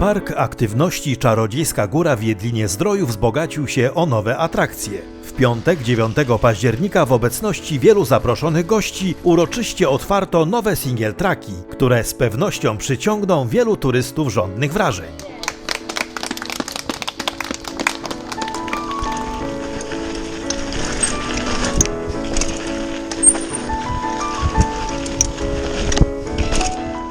Park Aktywności Czarodziejska Góra w Jedlinie Zdroju wzbogacił się o nowe atrakcje. W piątek 9 października w obecności wielu zaproszonych gości uroczyście otwarto nowe single traki, które z pewnością przyciągną wielu turystów żądnych wrażeń.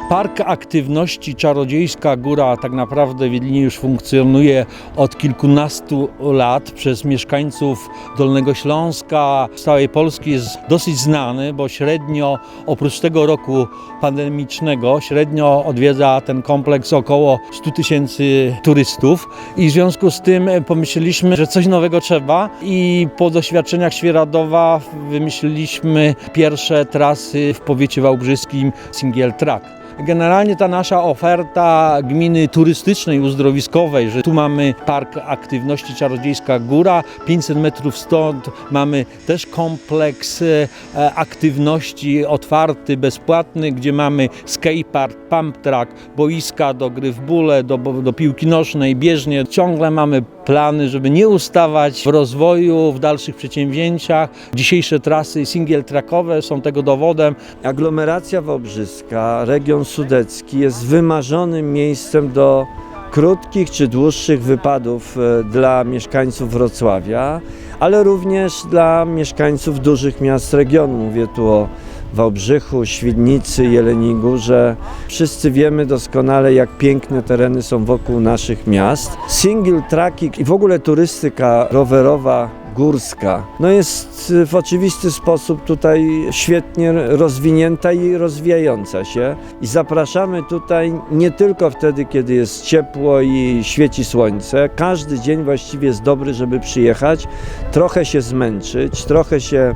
Park Aktywności Czarodziejska Góra tak naprawdę w Jedlinie już funkcjonuje od kilkunastu lat. Przez mieszkańców Dolnego Śląska, całej Polski jest dosyć znany, bo średnio oprócz tego roku pandemicznego średnio odwiedza ten kompleks około 100 tysięcy turystów i w związku z tym pomyśleliśmy, że coś nowego trzeba i po doświadczeniach Świeradowa wymyśliliśmy pierwsze trasy w powiecie wałbrzyskim single track. Generalnie ta nasza oferta gminy turystycznej, uzdrowiskowej, że tu mamy Park Aktywności Czarodziejska Góra, 500 metrów stąd mamy też kompleks e, aktywności otwarty, bezpłatny, gdzie mamy skatepark, pump track, boiska do gry w bóle, do, do piłki nożnej, bieżnie. Ciągle mamy plany, żeby nie ustawać w rozwoju, w dalszych przedsięwzięciach. Dzisiejsze trasy single trackowe są tego dowodem. Aglomeracja Wałbrzyska, region sudecki jest wymarzonym miejscem do krótkich czy dłuższych wypadów e, dla mieszkańców Wrocławia, ale również dla mieszkańców dużych miast regionu. Mówię tu o Wałbrzychu, Świdnicy, Jeleniej Górze. Wszyscy wiemy doskonale, jak piękne tereny są wokół naszych miast. Single tracking i w ogóle turystyka rowerowa górska no jest w oczywisty sposób tutaj świetnie rozwinięta i rozwijająca się. I zapraszamy tutaj nie tylko wtedy, kiedy jest ciepło i świeci słońce. Każdy dzień właściwie jest dobry, żeby przyjechać, trochę się zmęczyć, trochę się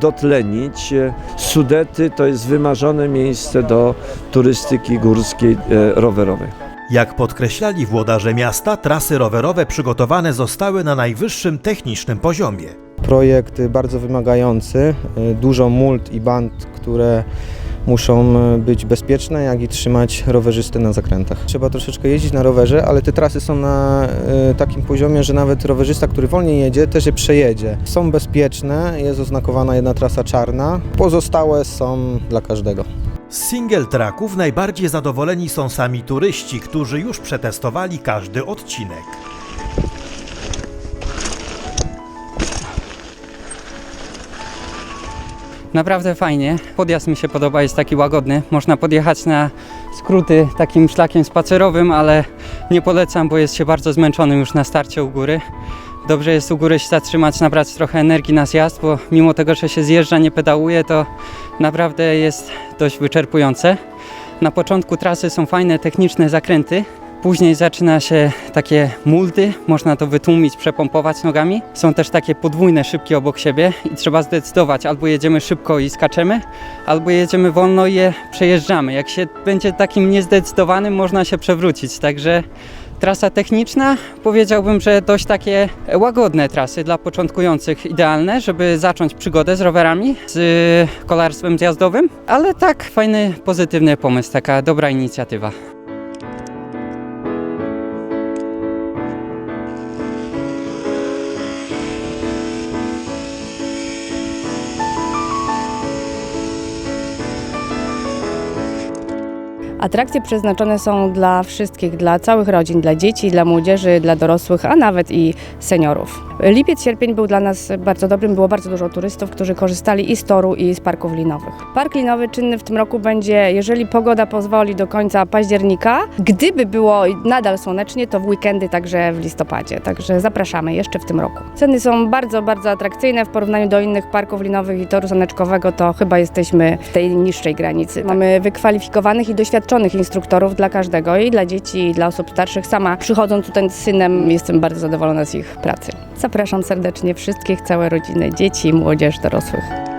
dotlenić. E, Sudety to jest wymarzone miejsce do turystyki górskiej e, rowerowej. Jak podkreślali włodarze miasta, trasy rowerowe przygotowane zostały na najwyższym technicznym poziomie. projekt bardzo wymagający, dużo mult i band, które muszą y, być bezpieczne, jak i trzymać rowerzystę na zakrętach. Trzeba troszeczkę jeździć na rowerze, ale te trasy są na y, takim poziomie, że nawet rowerzysta, który wolniej jedzie, też je przejedzie. Są bezpieczne, jest oznakowana jedna trasa czarna, pozostałe są dla każdego. Z single tracków najbardziej zadowoleni są sami turyści, którzy już przetestowali każdy odcinek. Naprawdę fajnie. Podjazd mi się podoba, jest taki łagodny. Można podjechać na skróty takim szlakiem spacerowym, ale nie polecam, bo jest się bardzo zmęczonym już na starcie u góry. Dobrze jest u góry się zatrzymać, nabrać trochę energii na zjazd, bo mimo tego, że się zjeżdża, nie pedałuje, to naprawdę jest dość wyczerpujące. Na początku trasy są fajne techniczne zakręty, Później zaczyna się takie multy, można to wytłumić, przepompować nogami. Są też takie podwójne szybkie obok siebie i trzeba zdecydować, albo jedziemy szybko i skaczemy, albo jedziemy wolno i je przejeżdżamy. Jak się będzie takim niezdecydowanym, można się przewrócić, także trasa techniczna, powiedziałbym, że dość takie łagodne trasy dla początkujących, idealne, żeby zacząć przygodę z rowerami, z kolarstwem zjazdowym, ale tak fajny, pozytywny pomysł, taka dobra inicjatywa. Atrakcje przeznaczone są dla wszystkich, dla całych rodzin, dla dzieci, dla młodzieży, dla dorosłych, a nawet i seniorów. Lipiec, sierpień był dla nas bardzo dobrym, było bardzo dużo turystów, którzy korzystali i z toru, i z parków linowych. Park linowy czynny w tym roku będzie, jeżeli pogoda pozwoli, do końca października. Gdyby było nadal słonecznie, to w weekendy, także w listopadzie. Także zapraszamy jeszcze w tym roku. Ceny są bardzo, bardzo atrakcyjne w porównaniu do innych parków linowych i toru saneczkowego, to chyba jesteśmy w tej niższej granicy. Mamy wykwalifikowanych i doświadczonych instruktorów dla każdego, i dla dzieci, i dla osób starszych. Sama przychodząc tutaj z synem, jestem bardzo zadowolona z ich pracy. Zapraszam serdecznie wszystkich, całe rodziny, dzieci, młodzież, dorosłych.